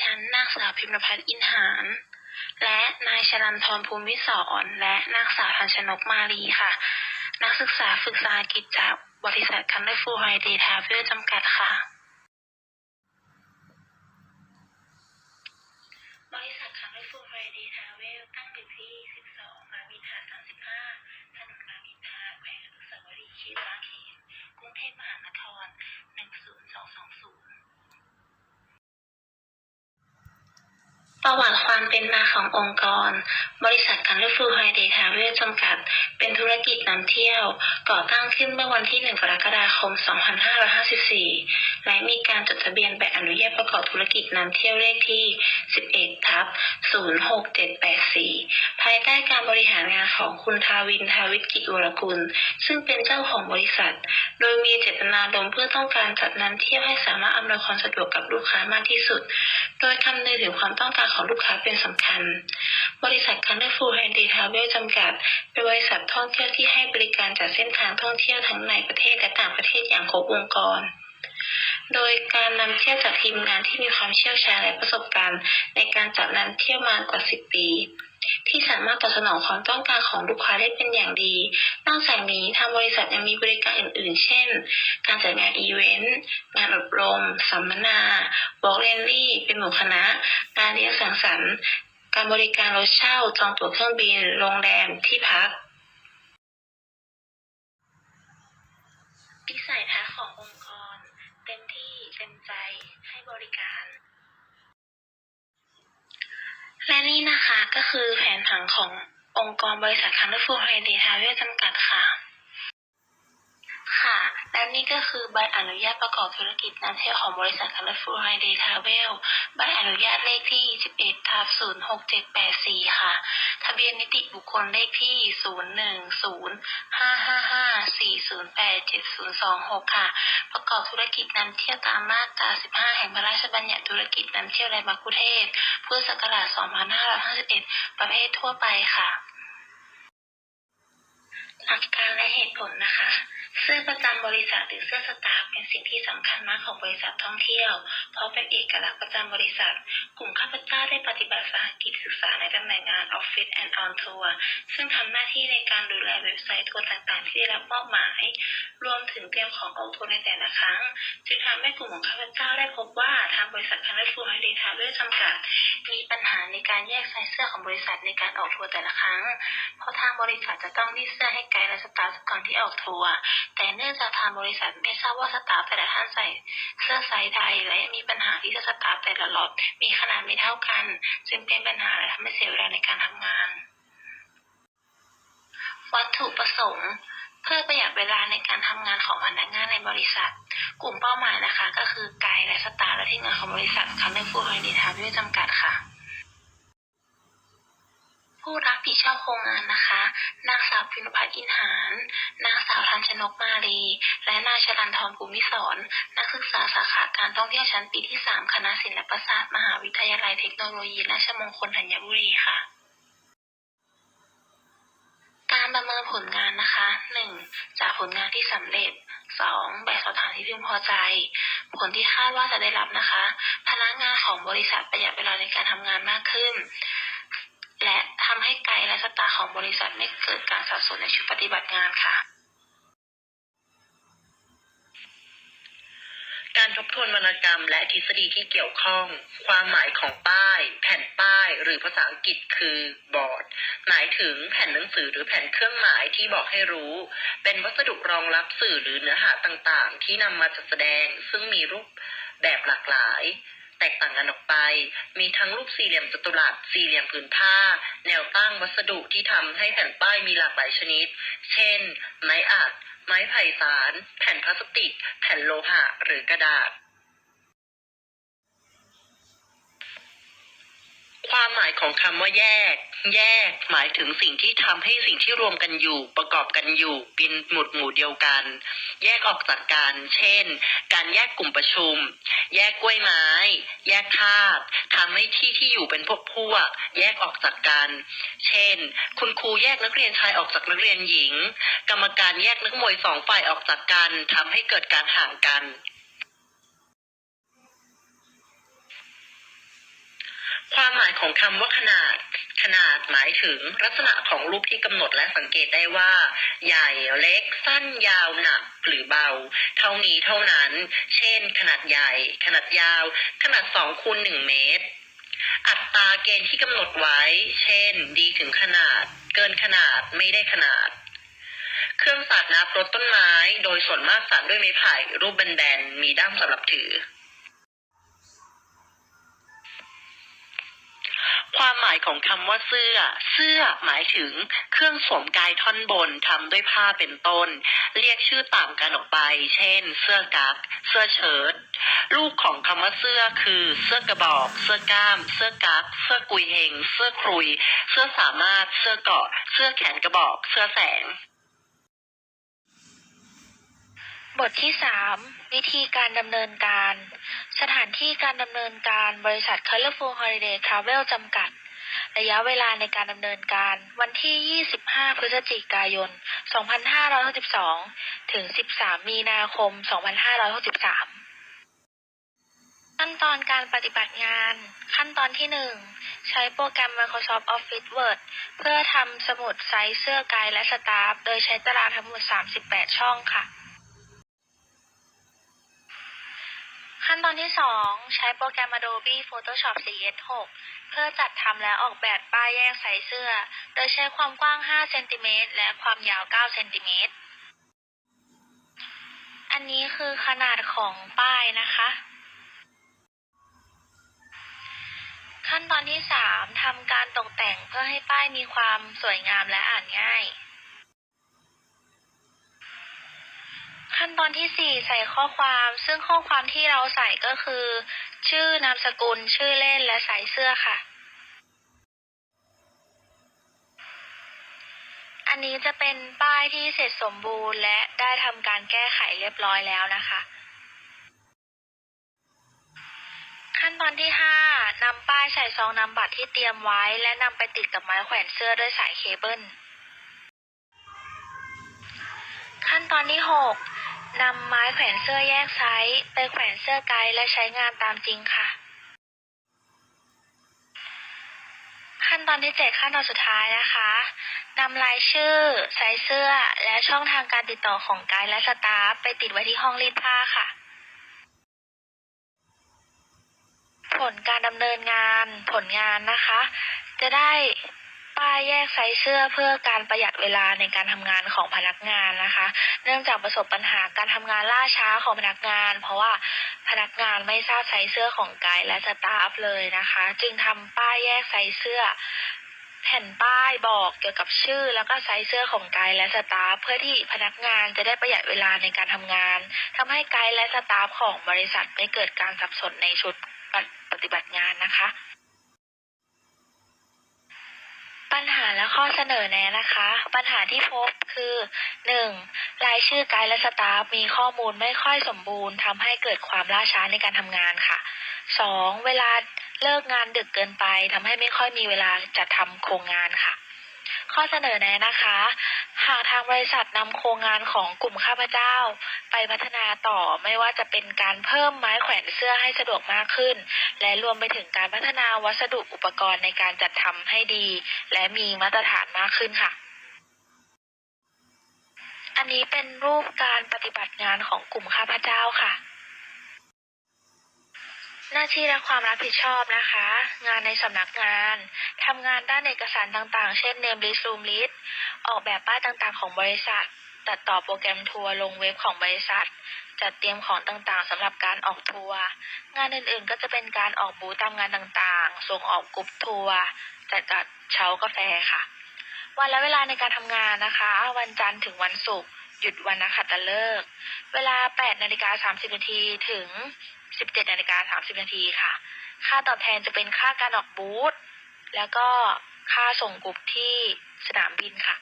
ฉันนางสาวพิมพ์พัฒน์อินหารและนายชลันทรภูมิสอนและนางสาวทันชนกมาลีค่ะ นักศึกษาฝึกษาหกิจจากบริษัทคันเดอร์ฟูไฮเดทาเวลจำกัดค่ะ ประวัติความเป็นมาขององค์กร บริษัทการรถไฟูไฮเดทาเวลจำกัด เป็นธุรกิจนำเที่ยว ก่อตั้งขึ้นเมื่อวันที่ 1 กรกฎาคม 2554 และมีการจดทะเบียนใบอนุญาตประกอบธุรกิจนำเที่ยวเลขที่ 11 ทับ 06784ายใต้การบริหารงานของคุณทาวินทาวิทกิจวรกุล ซึ่งเป็นเจ้าของบริษัท โดยมีเจตนารมเพื่อต้องการจัดนำเที่ยวให้สามารถอำนวยความสะดวกกับลูกค้ามากที่สุด โดยคำนึงถึงความต้องการของลูกค้าเป็นสำคัญ บริษัทคันเดอร์ฟูลแฮนดีทาวเวลจำกัด เป็นบริษัทท่องเที่ยวที่ให้บริการจัดเส้นทางท่องเที่ยวทั้งในประเทศและต่างประเทศอย่างครบวงกรโดยการนำเที่ยวจากทีมงานที่มีความเชี่ยวชาญและประสบการณ์ ในการจัดนำเที่ยวมากว่า 10 ปี ที่สามารถตอบสนองความต้องการของลูกค้าได้เป็นอย่างดี นอกจากนี้ทางบริษัทยังมีบริการอื่น ๆ เช่น การจัดงานอีเวนต์ งานอบรม สัมมนาวอล์กเรนลี่ เป็นหมู่คณะ การเลี้ยงสังสรรค์ การบริการรถเช่า จองตั๋วเครื่องบิน โรงแรม ที่พักวิสัยทัศน์ขององค์กร เต็มที่เต็มใจให้บริการ และนี่นะ คือแผนผังขององค์กรบริษัทคันดอร์ฟูลไฮเดทาเวลจำกัดค่ะ ค่ะ และนี่ก็คือใบอนุญาตประกอบธุรกิจนำเที่ยวของบริษัท Colorful High Day Travel ใบอนุญาตเลขที่11ทับ06784 ค่ะ ทะเบียนนิติบุคคลเลขที่ 010555408726 ค่ะ ประกอบธุรกิจนำเที่ยวตามมาตรา 15 แห่งพระราชบัญญัติธุรกิจนำเที่ยวและมัคคุเทศพุทธศักราช2551 ประเภททั่วไปค่ะ หลักการและเหตุผลนะคะ เสื้อประจำบริษัทหรือเสื้อสตาฟเป็นสิ่งที่สำคัญมากของบริษัทท่องเที่ยว เพราะเป็นเอกลักษณ์ประจำบริษัท กลุ่มข้าพเจ้าได้ปฏิบัติสหกิจศึกษาในตำแหน่งงาน Office and On Tour ซึ่งทำหน้าที่ในการดูแลเว็บไซต์ทัวร์ต่างๆ ที่ได้รับมอบหมาย รวมถึงเตรียมของออกทัวร์ในแต่ละครั้ง จึงทำให้กลุ่มของข้าพเจ้าได้พบว่าทางบริษัทคันเดอร์ฟูไฮเดย์ทาเวลจำกัด มีปัญหาในการแยกไซส์เสื้อของบริษัทในการออกทัวร์แต่ละครั้ง เพราะทางบริษัทจะต้องรีดเสื้อให้กและสตาฟก่อนที่ออกทัวร์แต่เนื่องจากทางบริษัทไม่ทราบว่าสตาฟแต่ละท่านใส่เสื้อไซส์ใดและมีปัญหาที่สตาฟแต่ละล็อตมีขนาดไม่เท่ากัน จึงเป็นปัญหาและทำให้เสียเวลาในการทำงาน วัตถุประสงค์เพื่อประหยัดเวลาในการทำงานของพนักงานในบริษัท กลุ่มเป้าหมายนะคะ ก็คือไกด์และสตาฟและที่งานของบริษัทคันเดอร์ฟูไฮเดทาวิจำกัดค่ะ ผู้รับผิดชอบโครงงานนะคะ นางสาวพิมพัฒน์อินหาร นางสาวทันชนกมาลี และนายชลันทรภูมิสอน นักศึกษาสาขาการท่องเที่ยวชั้นปีที่ 3 คณะศิลปศาสตร์ มหาวิทยาลัยเทคโนโลยีราชมงคลธัญบุรีค่ะการประเมินผลงานนะคะ 1. จากผลงานที่สำเร็จ 2. แบบสอบถามที่พึงพอใจ ผลที่คาดว่าจะได้รับนะคะ พนักงานของบริษัทประหยัดเวลาในการทำงานมากขึ้น ให้ไกด์และสตาของบริษัทไม่เกิดการสับสนในชุดปฏิบัติงานค่ะ การทบทวนวรรณกรรมและทฤษฎีที่เกี่ยวข้อง ความหมายของป้าย แผ่นป้าย หรือภาษาอังกฤษคือบอร์ด หมายถึงแผ่นหนังสือหรือแผ่นเครื่องหมายที่บอกให้รู้ เป็นวัสดุรองรับสื่อหรือเนื้อหาต่างๆ ที่นำมาจัดแสดง ซึ่งมีรูปแบบหลากหลาย แตกต่างกันออกไป มีทั้งรูปสี่เหลี่ยมจัตุรัส สี่เหลี่ยมผืนผ้า แนวตั้งวัสดุที่ทำให้แผ่นป้ายมีหลากหลายชนิด เช่น ไม้อัด ไม้ไผ่สาร แผ่นพลาสติก แผ่นโลหะ หรือกระดาษ ความหมายของคำว่าแยก แยก หมายถึงสิ่งที่ทำให้สิ่งที่รวมกันอยู่ ประกอบกันอยู่เป็นหมวดหมู่เดียวกัน แยกออกจากกัน เช่น การแยกกลุ่มประชุม แยกกล้วยไม้ แยกคาบทำให้ที่ที่อยู่เป็นพวกพวก แยกออกจากกัน เช่น คุณครูแยกนักเรียนชายออกจากนักเรียนหญิง กรรมการแยกนักมวยสองฝ่ายออกจากกันทำให้เกิดการห่างกัน ความหมายของคำว่าขนาด ขนาดหมายถึงลักษณะของรูปที่กำหนดและสังเกตได้ว่า ใหญ่เล็ก สั้นยาวหนักหรือเบา เท่านี้เท่านั้น เช่น ขนาดใหญ่ ขนาดยาว ขนาด2คูณ1เมตร อัตราเกณฑ์ที่กำหนดไว้ เช่น ดีถึงขนาด เกินขนาดไม่ได้ขนาดเครื่องสาดน้ำรดต้นไม้ โดยส่วนมากสาดด้วยไม้ไผ่รูปแบนๆ มีด้ามสำหรับถือ ความหมายของคำว่าเสื้อ เสื้อหมายถึงเครื่องสวมกายท่อนบนทำด้วยผ้าเป็นต้น เรียกชื่อต่างกันออกไป เช่น เสื้อกั๊กเสื้อเชิ้ตลูกของคำว่าเสื้อคือ เสื้อกระบอก เสื้อกล้าม เสื้อกั๊กเสื้อกุยเฮงเสื้อครุย เสื้อสามารถ เสื้อเกาะ เสื้อแขนกระบอก เสื้อแสง บทที่สามวิธีการดำเนินการ สถานที่การดำเนินการบริษัท Colorful Holiday Travel จำกัด ระยะเวลาในการดำเนินการ วันที่ 25 พฤศจิกายน 2562 ถึง 13 มีนาคม 2563 ขั้นตอนการปฏิบัติงาน ขั้นตอนที่ 1 ใช้โปรแกรม Microsoft Office Word เพื่อทำสมุดไซส์เสื้อกด์และสตาฟ โดยใช้ตารางทั้งหมด 38 ช่องค่ะ ขั้นตอนที่ 2 ใช้โปรแกรม Adobe Photoshop CS6 เพื่อจัดทำและออกแบบป้ายแยกไซส์เสื้อ โดยใช้ความกว้าง 5 เซนติเมตรและความยาว 9 เซนติเมตร อันนี้คือขนาดของป้ายนะคะ ขั้นตอนที่ 3ทำการตกแต่งเพื่อให้ป้ายมีความสวยงามและอ่านง่าย ขั้นตอนที่ 4 ใส่ข้อความ ซึ่งข้อความที่เราใส่ก็คือ ชื่อนามสกุล ชื่อเล่น และสายเสื้อค่ะ อันนี้จะเป็นป้ายที่เสร็จสมบูรณ์ และได้ทำการแก้ไขเรียบร้อยแล้วนะคะ ขั้นตอนที่ 5นำป้ายใส่ซองนำบัตรที่เตรียมไว้ และนำไปติดกับไม้แขวนเสื้อด้วยสายเคเบิลขั้นตอนที่ 6 นำไม้แขวนเสื้อแยกไซส์ไปแขวนเสื้อไกด์และใช้งานตามจริงค่ะ ขั้นตอนที่ 7 ขั้นตอนสุดท้ายนะคะนำรายชื่อไซส์เสื้อ และช่องทางการติดต่อของไกด์และสตาฟไปติดไว้ที่ห้องรีดผ้าค่ะ ผลการดำเนินงานผลงานนะคะ จะได้ ป้ายแยกไซส์เสื้อเพื่อการประหยัดเวลาในการทำงานของพนักงานนะคะ เนื่องจากประสบปัญหาการทำงานล่าช้าของพนักงาน เพราะว่าพนักงานไม่ทราบไซส์เสื้อของไกด์และสตาฟเลยนะคะ จึงทำป้ายแยกไซส์เสื้อแผ่นป้ายบอกเกี่ยวกับชื่อแล้วก็ไซส์เสื้อของไกด์และสตาฟเพื่อที่พนักงานจะได้ประหยัดเวลาในการทำงานทำให้ไกด์และสตาฟของบริษัทไม่เกิดการสับสนในชุดปฏิบัติงานนะคะ ปัญหาและข้อเสนอแนะนะคะ ปัญหาที่พบคือ 1. รายชื่อไกด์และสตาฟมีข้อมูลไม่ค่อยสมบูรณ์ทำให้เกิดความล่าช้าในการทำงานค่ะ 2. เวลาเลิกงานดึกเกินไปทำให้ไม่ค่อยมีเวลาจัดทำโครงงานค่ะ ข้อเสนอแนะนะคะ หากทางบริษัทนำโครงงานของกลุ่มข้าพเจ้า ไปพัฒนาต่อไม่ว่าจะเป็นการเพิ่มไม้แขวนเสื้อให้สะดวกมากขึ้น และรวมไปถึงการพัฒนาวัสดุอุปกรณ์ในการจัดทำให้ดี และมีมาตรฐานมากขึ้นค่ะ อันนี้เป็นรูปการปฏิบัติงานของกลุ่มข้าพเจ้าค่ะ หน้าที่และความรับผิดชอบนะคะ งานในสำนักงานทำงานด้านเอกสารต่างๆ เช่น Name List Room List ออกแบบป้ายต่างๆ ของบริษัท ตัดต่อโปรแกรมทัวร์ลงเว็บของบริษัท จัดเตรียมของต่างๆสำหรับการออกทัวร์ งานอื่นๆ ก็จะเป็นการออกบูธตามงานต่างๆ ส่งออกกรุ๊ปทัวร์ จัดกัดเช้ากาแฟค่ะ วันและเวลาในการทำงานนะคะ วันจันทร์ถึงวันศุกร์หยุดวันนักขัตฤกษ์เวลา 8 นาฬิกา 30 นาที ถึง 17นาฬิกา30นาทีค่ะ ค่าตอบแทนจะเป็นค่าการออกบูธแล้วก็ค่าส่งกลุ่มที่สนามบินค่ะ